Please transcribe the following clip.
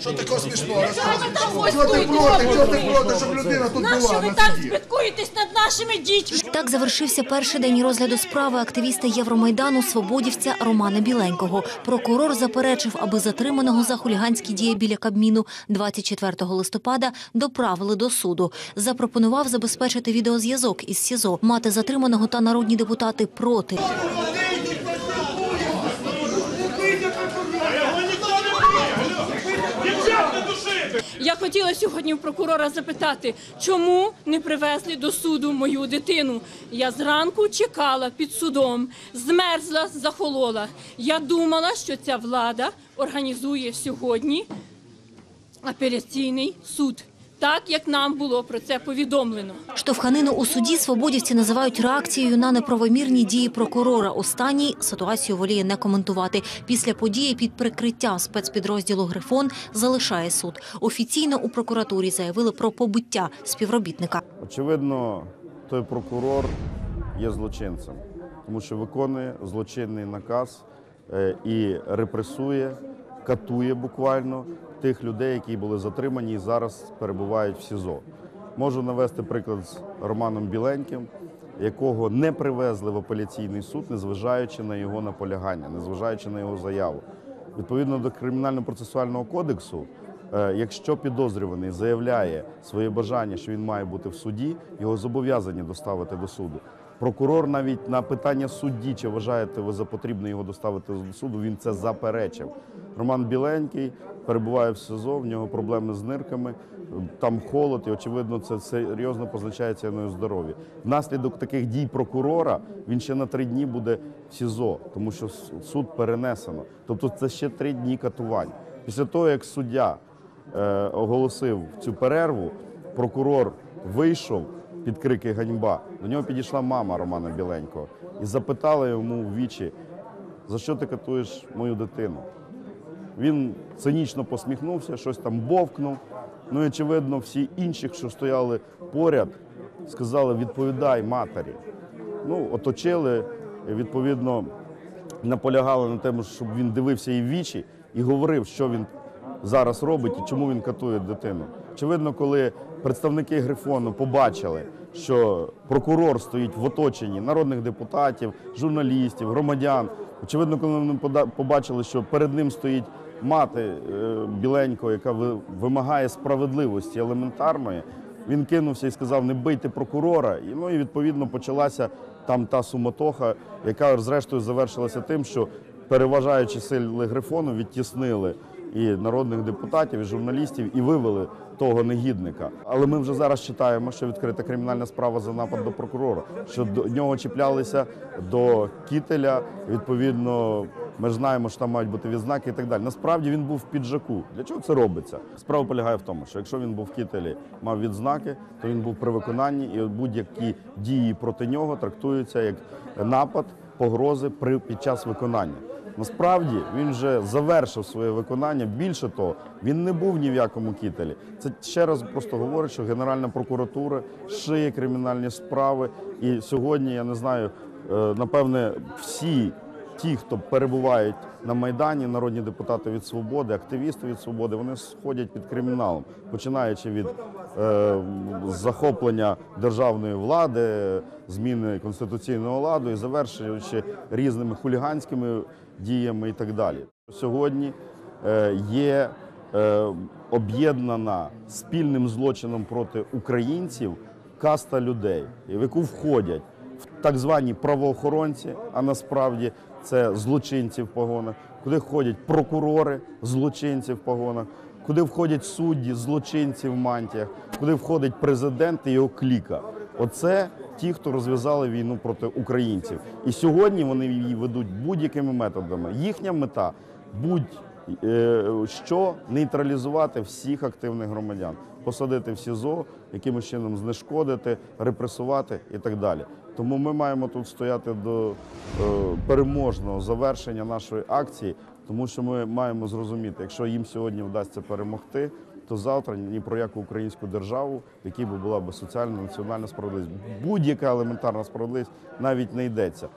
Що такого смішного? Чого ти проти? Чого ти проти, щоб людина тут Нащо була ви на так суді? спіткуєтесь над нашими дітьми? Так завершився перший день розгляду справи активіста Євромайдану свободівця Романа Біленького. Прокурор заперечив, аби затриманого за хуліганські дії біля Кабміну 24 листопада доправили до суду. Запропонував забезпечити відеозв'язок із СІЗО. Мати затриманого та народні депутати проти. Я хотіла сьогодні в прокурора запитати, чому не привезли до суду мою дитину. Я зранку чекала під судом, змерзла, захолола. Я думала, що ця влада організує сьогодні апеляційний суд, так як нам було про це повідомлено. Штовханину у суді свободівці називають реакцією на неправомірні дії прокурора. Останній ситуацію воліє не коментувати. Після події під прикриттям спецпідрозділу Грифон залишає суд. Офіційно у прокуратурі заявили про побиття співробітника. Очевидно, той прокурор є злочинцем, тому що виконує злочинний наказ е, і репресує, катує буквально тих людей, які були затримані і зараз перебувають в СІЗО. Можу навести приклад з Романом Біленьким, якого не привезли в апеляційний суд, незважаючи на його наполягання, незважаючи на його заяву. Відповідно до кримінально-процесуального кодексу, Е, Якщо підозрюваний заявляє своє бажання, що він має бути в суді, його зобов'язані доставити до суду. Прокурор навіть на питання судді, чи вважаєте ви за потрібне його доставити до суду, він це заперечив. Роман Біленький перебуває в СИЗО, в нього проблеми з нирками, там холод, і очевидно, це серйозно позначається на здоров'ї. Внаслідок таких дій прокурора він ще на три дні буде в СІЗО, тому що суд перенесено. Тобто це ще три дні катувань. Після того, як суддя е, оголосив цю перерву, прокурор вийшов під крики ганьба. До нього підійшла мама Романа Біленького і запитала йому в вічі, за що ти катуєш мою дитину. Він цинічно посміхнувся, щось там бовкнув. Ну і очевидно, всі інші, що стояли поряд, сказали: відповідай матері. Ну, оточили, відповідно, наполягали на тому, щоб він дивився їй в вічі і говорив, що він зараз робить і чому він катує дитину. Очевидно, коли представники Грифону побачили, що прокурор стоїть в оточенні народних депутатів, журналістів, громадян. Очевидно, коли вони побачили, що перед ним стоїть мати е, біленького, яка ви- вимагає справедливості елементарної. Він кинувся і сказав: не бийте прокурора. І ну і відповідно почалася там та суматоха, яка зрештою завершилася тим, що переважаючи сили Грифону, відтіснили і народних депутатів, і журналістів, і вивели того негідника. Але ми вже зараз читаємо, що відкрита кримінальна справа за напад до прокурора, що до нього чіплялися до кітеля. Відповідно, ми ж знаємо, що там мають бути відзнаки і так далі. Насправді він був в піджаку. Для чого це робиться? Справа полягає в тому, що якщо він був в кітелі, мав відзнаки, то він був при виконанні, і будь-які дії проти нього трактуються як напад, погрози при під час виконання. Насправді він вже завершив своє виконання. Більше того, він не був ні в якому кітелі. Це ще раз просто говорить, що Генеральна прокуратура шиє кримінальні справи. І сьогодні я не знаю, е, напевне, всі ті, хто перебувають на майдані, народні депутати від свободи, активісти від свободи, вони сходять під криміналом, починаючи від е, захоплення державної влади, зміни конституційного ладу і завершуючи різними хуліганськими діями і так далі. Сьогодні е, є е, об'єднана спільним злочином проти українців каста людей, в яку входять так звані правоохоронці, а насправді це злочинці в погонах, куди входять прокурори, злочинці в погонах, куди входять судді, злочинці в мантіях, куди входить президент і його кліка. Оце ті, хто розв'язали війну проти українців. І сьогодні вони її ведуть будь-якими методами. Їхня мета будь-що нейтралізувати всіх активних громадян, посадити в СІЗО, якимось чином знешкодити, репресувати і так далі. Тому ми маємо тут стояти до е, переможного завершення нашої акції, тому що ми маємо зрозуміти, якщо їм сьогодні вдасться перемогти, то завтра ні про яку українську державу, в якій би була би соціальна національна справедливість, будь-яка елементарна справедливість навіть не йдеться.